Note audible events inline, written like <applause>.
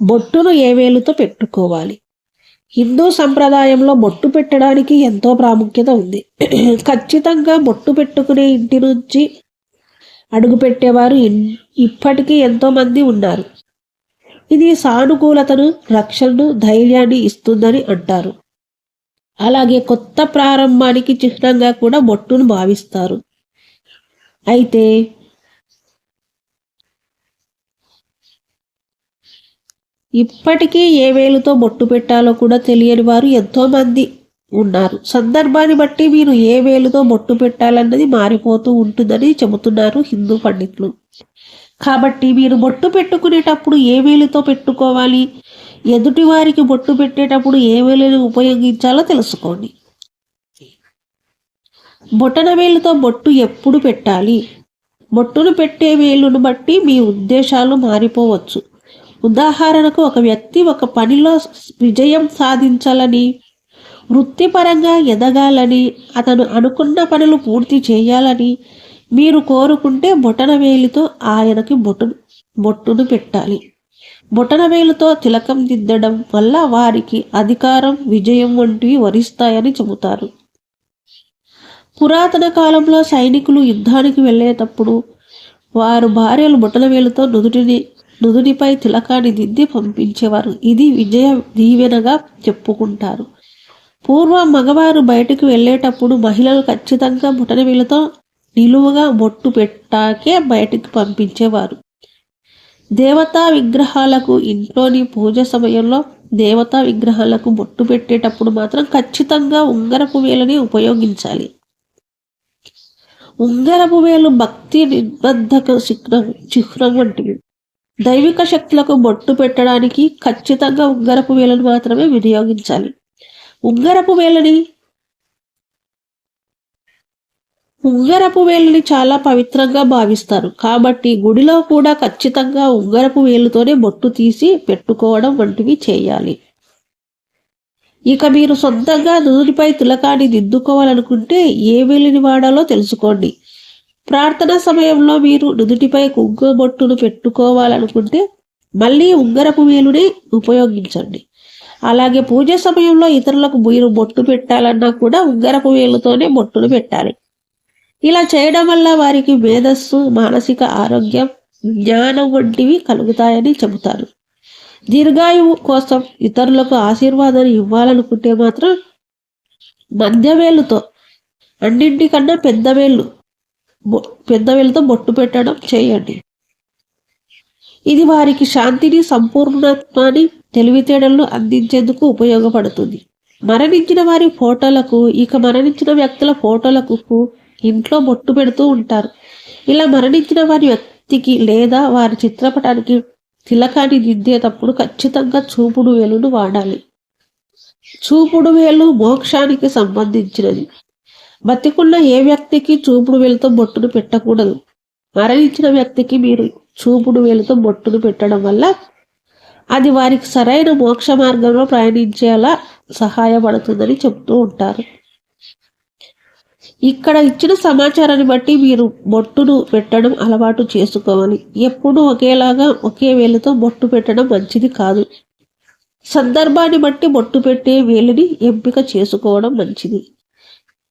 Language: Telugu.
బొట్టును ఏ వేలుతో పెట్టుకోవాలి. హిందూ సంప్రదాయంలో బొట్టు పెట్టడానికి ఎంతో ప్రాముఖ్యత ఉంది. <clears throat> ఖచ్చితంగా బొట్టు పెట్టుకునే ఇంటి నుంచి అడుగుపెట్టేవారు ఇప్పటికీ ఎంతోమంది ఉన్నారు. ఇది సానుకూలతను రక్షణను ధైర్యాన్ని ఇస్తుందని అంటారు. అలాగే కొత్త ప్రారంభానికి చిహ్నంగా కూడా బొట్టును భావిస్తారు. అయితే ఇప్పటికీ ఏ వేలుతో బొట్టు పెట్టాలో కూడా తెలియని వారు ఎంతోమంది ఉన్నారు. సందర్భాన్ని బట్టి మీరు ఏ వేలుతో బొట్టు పెట్టాలన్నది మారిపోతూ ఉంటుందని చెబుతున్నారు హిందూ పండితులు. కాబట్టి మీరు బొట్టు పెట్టుకునేటప్పుడు ఏ వేలుతో పెట్టుకోవాలి? ఎదుటి వారికి బొట్టు పెట్టేటప్పుడు ఏ వేలుని ఉపయోగించాలో తెలుసుకోండి. బొటన వేలుతో బొట్టు ఎప్పుడు పెట్టాలి? బొట్టును పెట్టే వేలును బట్టి మీ ఉద్దేశాలు మారిపోవచ్చు. ఉదాహరణకు ఒక వ్యక్తి ఒక పనిలో విజయం సాధించాలని వృత్తిపరంగా ఎదగాలని అతను అనుకున్న పనులు పూర్తి చేయాలని మీరు కోరుకుంటే బొటన వేలితో ఆయనకి బొట్టు బొట్టును పెట్టాలి. బొటన వేలుతో తిలకం దిద్దడం వల్ల వారికి అధికారం విజయం వంటివి వరిస్తాయని చెబుతారు. పురాతన కాలంలో సైనికులు యుద్ధానికి వెళ్ళేటప్పుడు వారు భార్యలు బొటనవేలుతో నుదుటిని నుదుటిపై తిలకాన్ని దిద్ది పంపించేవారు. ఇది విజయ దీవెనగా చెప్పుకుంటారు. పూర్వం మగవారు బయటకు వెళ్ళేటప్పుడు మహిళలు ఖచ్చితంగా బుటనవిలతో నిలువుగా బొట్టు పెట్టాకే బయటికి పంపించేవారు. దేవతా విగ్రహాలకు ఇంట్లోని పూజ సమయంలో దేవతా విగ్రహాలకు బొట్టు పెట్టేటప్పుడు మాత్రం ఖచ్చితంగా ఉంగరపు వేలని ఉపయోగించాలి. ఉంగరపు వేలు భక్తి నిర్బంధక చిహ్నం చిహ్నం వంటివి. దైవిక శక్తులకు బొట్టు పెట్టడానికి ఖచ్చితంగా ఉంగరపు వేలను మాత్రమే వినియోగించాలి. ఉంగరపు వేలని ఉంగరపు వేలని చాలా పవిత్రంగా భావిస్తారు. కాబట్టి గుడిలో కూడా ఖచ్చితంగా ఉంగరపు వేలుతోనే బొట్టు తీసి పెట్టుకోవడం వంటివి చేయాలి. ఇక మీరు సొంతంగా నూనెపై తిలకాన్ని దిద్దుకోవాలనుకుంటే ఏ వేలిని వాడాలో తెలుసుకోండి. ప్రార్థన సమయంలో మీరు నుదుటిపై కుంకుమ బొట్టును పెట్టుకోవాలనుకుంటే మళ్ళీ ఉంగరపు వేలుని ఉపయోగించండి. అలాగే పూజ సమయంలో ఇతరులకు మీరు బొట్టు పెట్టాలన్నా కూడా ఉంగరపు వేలుతోనే బొట్టును పెట్టాలి. ఇలా చేయడం వల్ల వారికి మేధస్సు మానసిక ఆరోగ్యం జ్ఞానం వంటివి కలుగుతాయని చెబుతారు. దీర్ఘాయువు కోసం ఇతరులకు ఆశీర్వాదాన్ని ఇవ్వాలనుకుంటే మాత్రం మధ్యవేలుతో అన్నింటికన్నా పెద్ద వేళ్ళు పెద్ద వేలుతో బొట్టు పెట్టడం చేయండి. ఇది వారికి శాంతిని సంపూర్ణత్వాన్ని తెలివితేటలను అందించేందుకు ఉపయోగపడుతుంది. మరణించిన వారి ఫోటోలకు ఇక మరణించిన వ్యక్తుల ఫోటోలకు ఇంట్లో బొట్టు పెడుతూ ఉంటారు. ఇలా మరణించిన వారి వ్యక్తికి లేదా వారి చిత్రపటానికి తిలకాన్ని దిద్దేటప్పుడు ఖచ్చితంగా చూపుడు వేలును వాడాలి. చూపుడు వేలు మోక్షానికి సంబంధించినది. బతికున్న ఏ వ్యక్తికి చూపుడు వేలుతో బొట్టును పెట్టకూడదు. మరణించిన వ్యక్తికి మీరు చూపుడు వేలుతో బొట్టును పెట్టడం వల్ల అది వారికి సరైన మోక్ష మార్గంలో ప్రయాణించేలా సహాయపడుతుందని చెప్తూ ఉంటారు. ఇక్కడ ఇచ్చిన సమాచారాన్ని బట్టి మీరు బొట్టును పెట్టడం అలవాటు చేసుకోవాలి. ఎప్పుడూ ఒకేలాగా ఒకే వేలుతో బొట్టు పెట్టడం మంచిది కాదు. సందర్భాన్ని బట్టి బొట్టు పెట్టే వేలుని ఎంపిక చేసుకోవడం మంచిది.